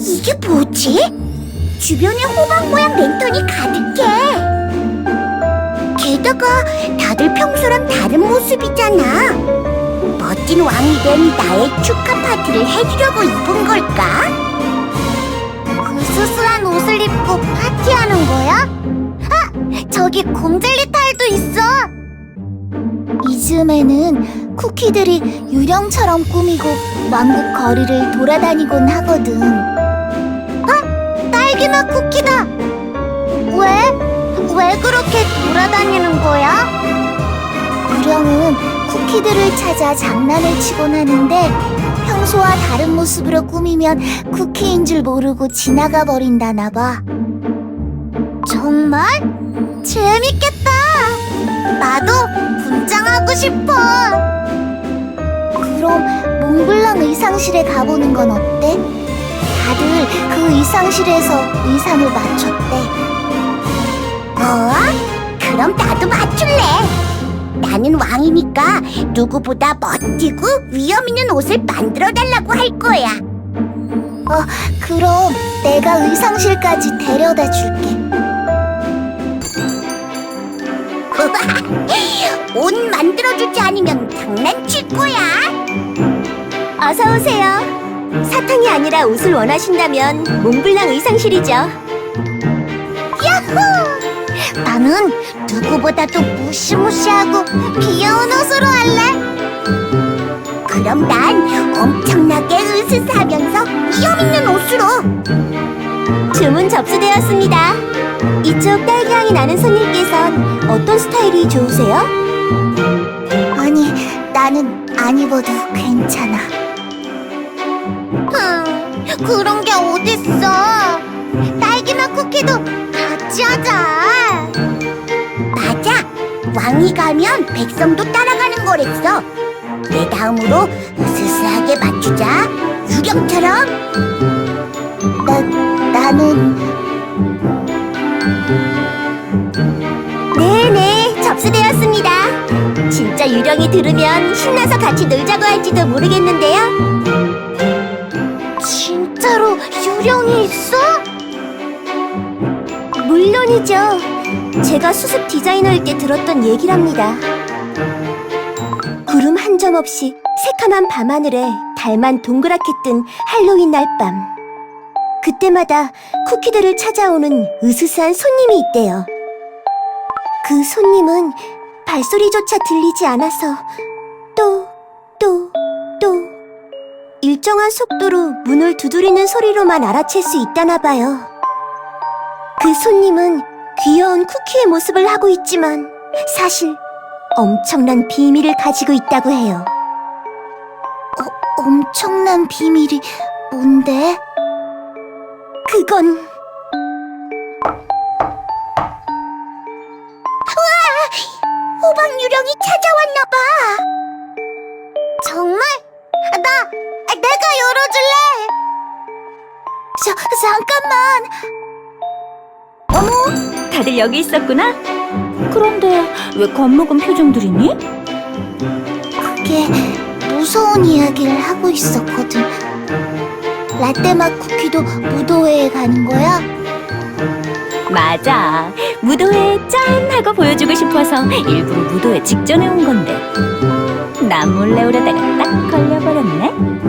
이게 뭐지? 주변에 호박 모양 랜턴이 가득해. 게다가 다들 평소랑 다른 모습이잖아. 멋진 왕이 된 나의 축하 파티를 해주려고 입은 걸까? 그 수수한 옷을 입고 파티하는 거야? 아, 저기 곰젤리 탈도 있어. 이즈음에는 쿠키들이 유령처럼 꾸미고 왕국 거리를 돌아다니곤 하거든. 아, 딸기맛 쿠키다. 왜? 왜 그렇게 돌아다니는 거야? 유령은 쿠키들을 찾아 장난을 치곤 하는데 평소와 다른 모습으로 꾸미면 쿠키인 줄 모르고 지나가 버린다나 봐. 정말? 재밌겠다. 나도 분장하고 싶어. 그럼 몽블랑 의상실에 가보는 건 어때? 다들 그 의상실에서 의상을 맞췄대. 어? 그럼 나도 맞출래. 나는 왕이니까 누구보다 멋지고 위험 있는 옷을 만들어 달라고 할 거야. 어, 그럼 내가 의상실까지 데려다 줄게. 옷 만들어 주지 않으면 장난칠 거야. 어서 오세요. 사탕이 아니라 옷을 원하신다면 몽블랑 의상실이죠. 야호! 나는 누구보다도 무시무시하고 귀여운 옷으로 할래. 그럼 난 엄청나게 으스스하면서 위험 있는 옷으로. 주문 접수되었습니다. 이쪽 딸기향이 나는 손님께선 어떤 스타일이 좋으세요? 아니, 나는 안 입어도 괜찮아. 흠, 그런 게 어딨어. 딸기맛 쿠키도 같이 하자. 맞아. 왕이 가면 백성도 따라가는 거랬어. 내 다음으로 으스스하게 맞추자. 유령처럼. 나, 나는 네네, 접수되었습니다. 진짜 유령이 들으면 신나서 같이 놀자고 할지도 모르겠는데요. 진 짜로 유령이 있어? 물론이죠. 제가 수습 디자이너일 때 들었던 얘기랍니다. 구름 한 점 없이 새카만 밤하늘에 달만 동그랗게 뜬 할로윈 날밤. 그때마다 쿠키들을 찾아오는 으스스한 손님이 있대요. 그 손님은 발소리조차 들리지 않아서 일정한 속도로 문을 두드리는 소리로만 알아챌 수 있다나 봐요. 그 손님은 귀여운 쿠키의 모습을 하고 있지만 사실 엄청난 비밀을 가지고 있다고 해요. 엄청난 비밀이 뭔데? 그건 호박 유령이 찾아왔나 잠깐만. 어머, 다들 여기 있었구나. 그런데 왜 겁먹은 표정들이니? 그게 무서운 이야기를 하고 있었거든. 라떼맛 쿠키도 무도회에 가는 거야? 맞아. 무도회 짠 하고 보여주고 싶어서 일부러 무도회 직전에 온 건데. 나 몰래 오려다가 딱 걸려버렸네.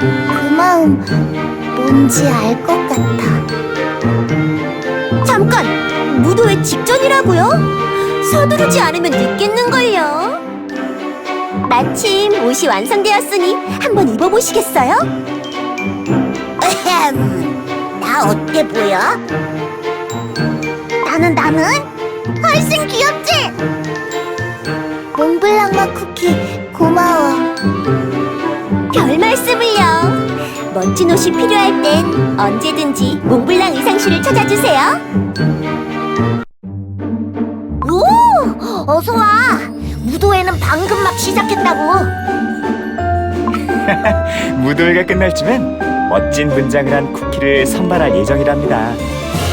그 마음 뭔지 알 것 같아. 잠깐, 무도회 직전이라고요? 서두르지 않으면 늦겠는걸요. 마침 옷이 완성되었으니 한번 입어보시겠어요? 에헴, 나 어때 보여? 나는 나는 훨씬 귀엽지? 몽블랑 맛 쿠키 고마워. 별 말씀을요. 멋진 옷이 필요할 땐 언제든지 몽블랑 의상실을 찾아주세요. 오, 어서 와. 무도회는 방금 막 시작했다고. 무도회가 끝날 쯤엔 멋진 분장을 한 쿠키를 선발할 예정이랍니다.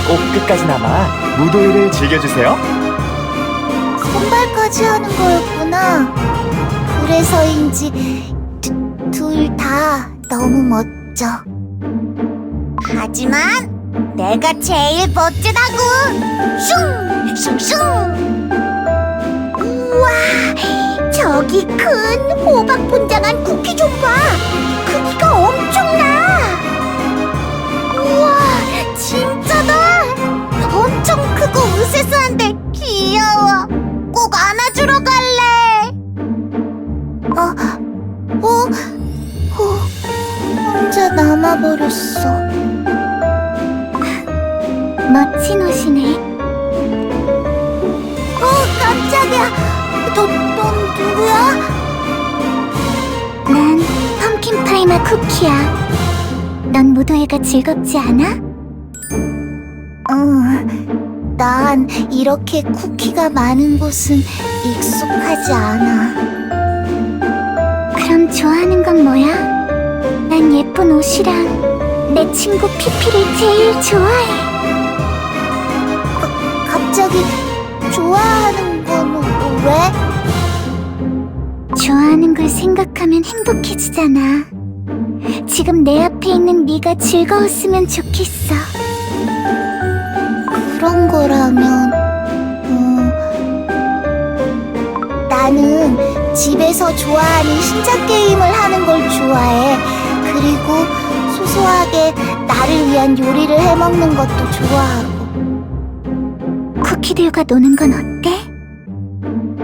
꼭 끝까지 남아 무도회를 즐겨주세요. 선발까지 하는 거였구나. 그래서인지 둘 다 너무 멋 져. 하지만 내가 제일 멋지다고. 슝, 슝슝. 우와, 저기 큰 호박 분장한 쿠키 좀 봐. 크기가 엄청나. 우와, 진짜다. 엄청 크고 으스스한데 귀여워. 파이마 쿠키야. 넌 무도회가 즐겁지 않아? 응, 난 이렇게 쿠키가 많은 곳은 익숙하지 않아. 그럼 좋아하는 건 뭐야? 난 예쁜 옷이랑 내 친구 피피를 제일 좋아해. 갑자기 좋아하는 건 왜? 좋아하는 걸 생각하면 행복해지잖아. 지금 내 앞에 있는 네가 즐거웠으면 좋겠어. 그런 거라면, 음, 나는 집에서 좋아하는 신작 게임을 하는 걸 좋아해. 그리고 소소하게 나를 위한 요리를 해 먹는 것도 좋아하고. 쿠키들과 노는 건 어때?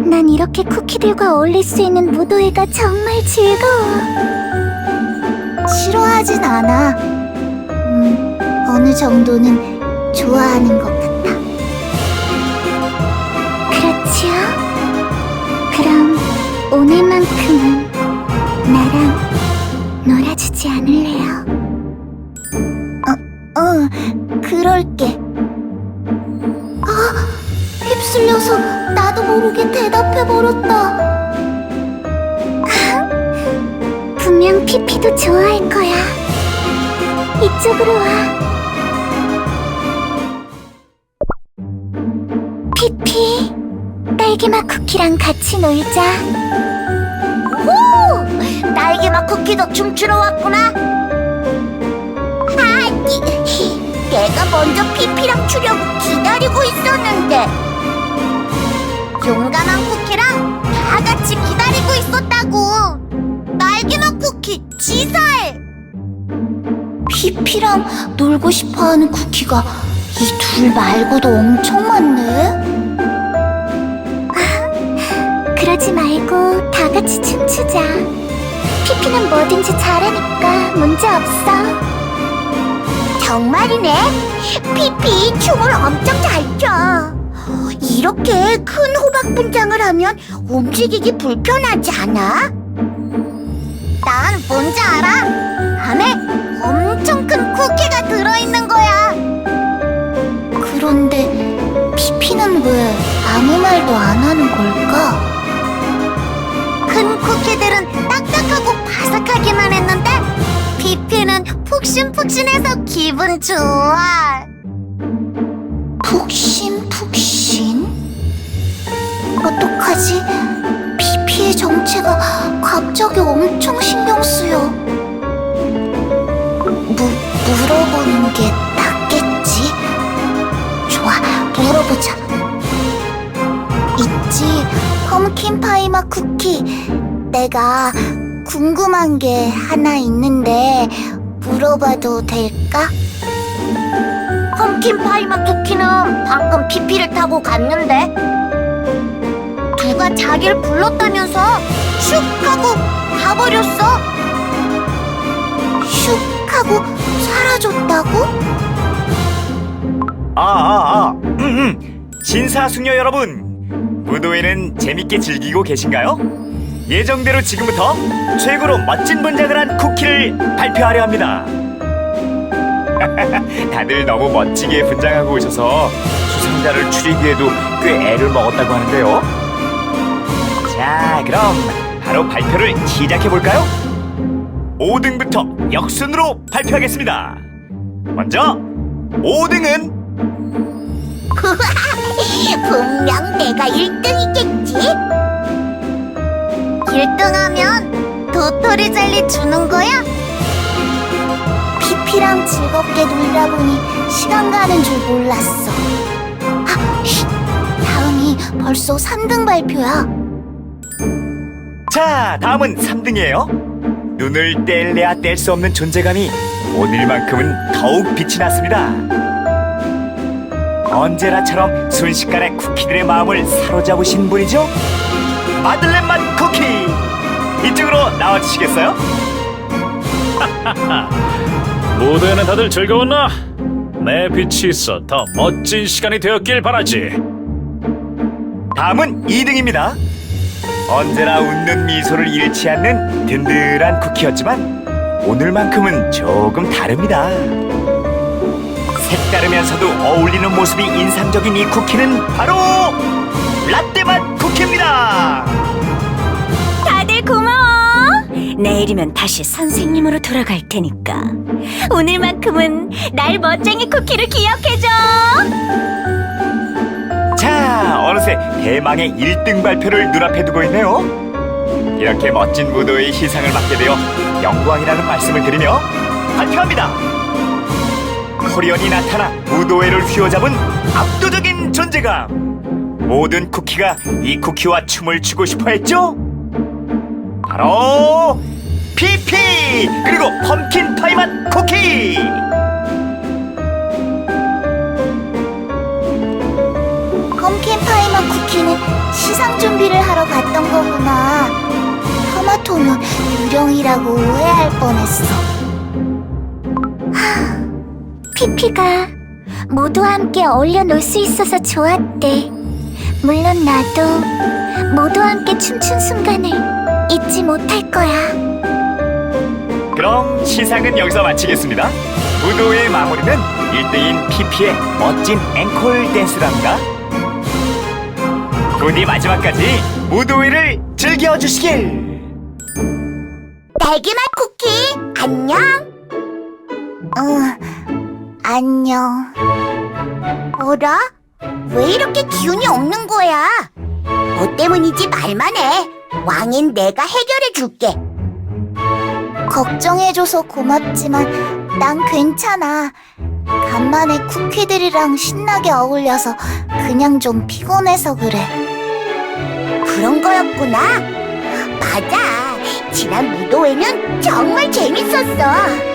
난 이렇게 쿠키들과 어울릴 수 있는 무도회가 정말 즐거워. 싫어하진 않아. 음, 어느 정도는 좋아하는 것 이쪽으로 와. 피피, 딸기맛 쿠키랑 같이 놀자. 오! 딸기맛 쿠키도 춤추러 왔구나. 아, 이, 내가 먼저 피피랑 추려고 기다리고 있었는데. 용감한 쿠키랑 다 같이 기다리고 있었다고. 딸기맛 쿠키 지살. 피피랑 놀고 싶어하는 쿠키가 이 둘 말고도 엄청 많네. 아, 그러지 말고 다 같이 춤추자. 피피는 뭐든지 잘하니까 문제 없어. 정말이네. 피피 춤을 엄청 잘 춰. 이렇게 큰 호박 분장을 하면 움직이기 불편하지 않아? 난 뭔지 알아. 말도 안 하는 걸까? 큰 쿠키들은 딱딱하고 바삭하기만 했는데 피피는 푹신푹신해서 기분 좋아. 푹신푹신? 어떡하지? 피피의 정체가 갑자기 엄청 신경 쓰여. 무, 물어보는 게 낫겠지? 좋아, 물어보자. 펌킨 파이마 쿠키. 내가 궁금한 게 하나 있는데 물어봐도 될까? 펌킨 파이마 쿠키는 방금 피피를 타고 갔는데 누가 자기를 불렀다면서 슉 하고 가버렸어. 슉 하고 사라졌다고? 아, 아, 아. 음, 음. 신사숙녀 여러분, 무도회는 재밌게 즐기고 계신가요? 예정대로 지금부터 최고로 멋진 분장을 한 쿠키를 발표하려 합니다. 다들 너무 멋지게 분장하고 오셔서 수상자를 추리기에도 꽤 애를 먹었다고 하는데요. 자, 그럼 바로 발표를 시작해 볼까요? 5등부터 역순으로 발표하겠습니다. 먼저 5등은 분명 내가 1등이겠지? 1등하면 도토리 젤리 주는 거야? 피피랑 즐겁게 놀 말하다 보니 시간 가는 줄 몰랐어. 아, 쉿. 다음이 벌써 3등 발표야. 자, 다음은 3등이에요. 눈을 뗄래야 뗄 수 없는 존재감이 오늘만큼은 더욱 빛이 났습니다. 언제나처럼 순식간에 쿠키들의 마음을 사로잡으신 분이죠? 마들렌 맛 쿠키! 이쪽으로 나와주시겠어요? 무대는 다들 즐거웠나? 내 빛이 있어 더 멋진 시간이 되었길 바라지. 다음은 2등입니다. 언제나 웃는 미소를 잃지 않는 든든한 쿠키였지만 오늘만큼은 조금 다릅니다. 색다르면서도 어울리는 모습이 인상적인 이 쿠키는 바로 라떼맛 쿠키입니다. 다들 고마워. 내일이면 다시 선생님으로 돌아갈 테니까 오늘만큼은 날 멋쟁이 쿠키를 기억해줘. 자, 어느새 대망의 1등 발표를 눈앞에 두고 있네요. 이렇게 멋진 무도의 희상을 맡게 되어 영광이라는 말씀을 드리며 발표합니다. 코리언이 나타나 무도회를 휘어잡은 압도적인 존재감. 모든 쿠키가 이 쿠키와 춤을 추고 싶어 했죠? 바로 피피 그리고 펌킨 파이 맛 쿠키. 펌킨 파이 맛 쿠키는 시상 준비를 하러 갔던 거구나. 토마토는 유령이라고 오해할 뻔했어. 하, 피피가 모두와 함께 어울려 놀 수 있어서 좋았대. 물론 나도 모두와 함께 춤춘 순간을 잊지 못할 거야. 그럼 시상은 여기서 마치겠습니다. 무도의 마무리는 1등인 피피의 멋진 앵콜 댄스랍니다. 부디 마지막까지 무도회를 즐겨주시길! 딸기맛 쿠키 안녕. 응 안녕. 어라? 왜 이렇게 기운이 없는 거야? 뭐 때문인지 말만 해. 왕인 내가 해결해 줄게. 걱정해줘서 고맙지만 난 괜찮아. 간만에 쿠키들이랑 신나게 어울려서 그냥 좀 피곤해서 그래. 그런 거였구나. 맞아. 지난 무도회는 정말 재밌었어.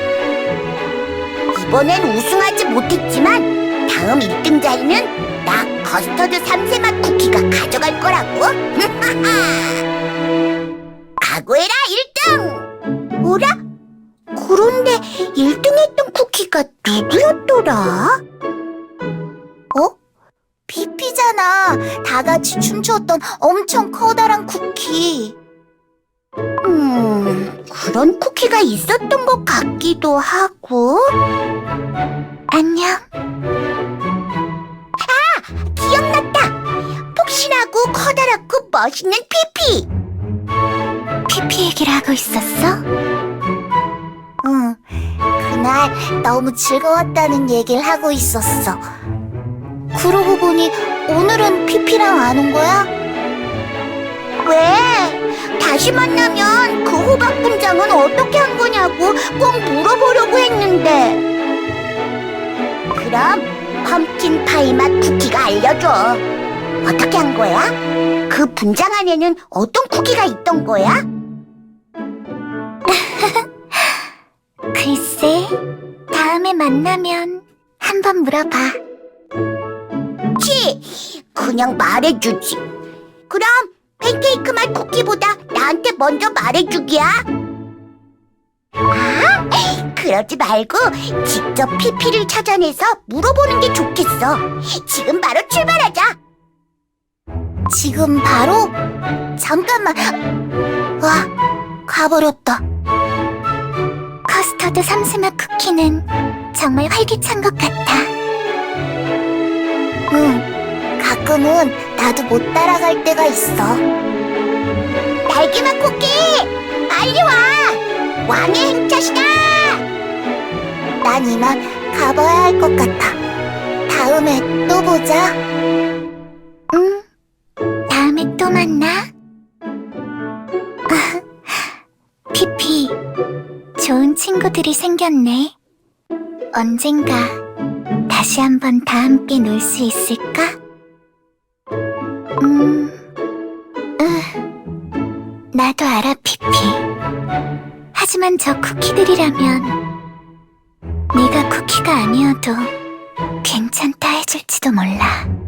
이번엔 우승하지 못했지만 다음 1등 자리는 나 커스터드 3세 맛 쿠키가 가져갈 거라고. 각오해라 1등. 뭐라? 그런데 1등 했던 쿠키가 누구였더라? 어? 피피잖아. 다 같이 춤췄던 엄청 커다란 쿠키. 음, 그런 쿠키가 있었던 것 같기도 하고. 안녕. 아, 기억났다. 폭신하고 커다랗고 멋있는 피피. 피피 얘기를 하고 있었어? 응. 그날 너무 즐거웠다는 얘기를 하고 있었어. 그러고 보니 오늘은 피피랑 안 온 거야? 왜? 다시 만나면 그 호 파이 맛 쿠키가 알려줘. 어떻게 한 거야? 그 분장 안에는 어떤 쿠키가 있던 거야? 글쎄, 다음에 만나면 한번 물어봐. 치, 그냥 말해주지. 그럼 팬케이크 맛 쿠키보다 나한테 먼저 말해주기야. 아, 그러지 말고 직접 피피를 찾아내서 물어보는 게 좋겠어. 지금 바로 출발하자. 지금 바로? 잠깐만. 와, 가버렸다. 커스터드 삼스맛 쿠키는 정말 활기찬 것 같아. 응, 가끔은 나도 못 따라갈 때가 있어. 날개맛 쿠키! 빨리 와! 왕의 행차시다! 난 이만 가봐야 할 것 같아. 다음에 또 보자. 응, 다음에 또 만나. 아, 피피, 좋은 친구들이 생겼네. 언젠가 다시 한번 다 함께 놀 수 있을까? 음, 으, 나도 알아, 피피. 하지만 저 쿠키들이라면 네가 쿠키가 아니어도 괜찮다 해줄지도 몰라.